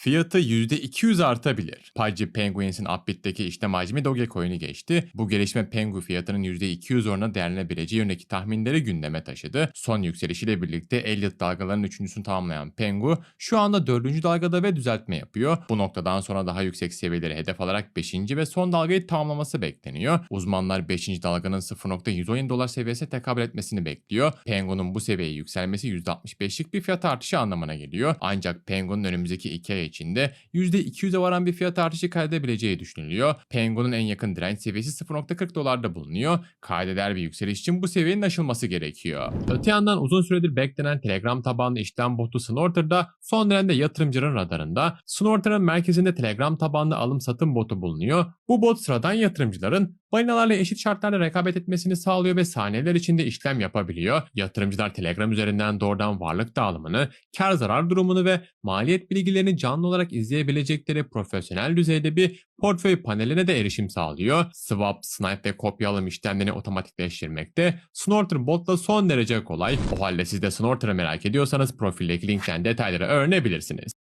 fiyatı %200 artabilir. Pudgy Penguins'in Upbit'teki işlem hacmi Dogecoin'i geçti. Bu gelişme Pengu fiyatının %200 oranına değerlenebileceği yönündeki tahminleri gündeme taşıdı. Son yükselişiyle birlikte Elliott dalgalarının üçüncüsünü tamamlayan Pengu şu anda dördüncü dalgada ve düzeltme yapıyor. Bu noktadan sonra daha yüksek seviyeleri hedef alarak 5. ve son dalgayı tamamlaması bekleniyor. Uzmanlar 5. dalganın 0.117 dolar seviyesine tekabül etmesini bekliyor. Pengu'nun bu seviyeye yükselmesi %65'lik bir fiyat artışı anlamına geliyor. Ancak Pengu'nun önümüzdeki 2 ay içinde %200'e varan bir fiyat artışı kaydedebileceği düşünülüyor. Pengu'nun en yakın direnç seviyesi 0.40 dolarda bulunuyor. Kaydeder bir yükseliş için bu seviyenin aşılması gerekiyor. Öte yandan uzun süredir beklenen Telegram tabanlı işlem botu Snorter da son dönemde yatırımcıların radarında. Snorter'ın merkezinde Telegram tabanlı alım satım botu bulunuyor. Bu bot sıradan yatırımcıların balinalarla eşit şartlarda rekabet etmesini sağlıyor ve saniyeler içinde işlem yapabiliyor. Yatırımcılar Telegram üzerinden doğrudan varlık dağılımını, kar zarar durumunu ve maliyet bilgilerini canlı olarak izleyebilecekleri profesyonel düzeyde bir portföy paneline de erişim sağlıyor. Swap, snipe ve kopya alım işlemlerini otomatikleştirmekte. Snorter botla son derece kolay. O halde siz de Snorter'ı merak ediyorsanız profildeki linkten detayları öğrenebilirsiniz.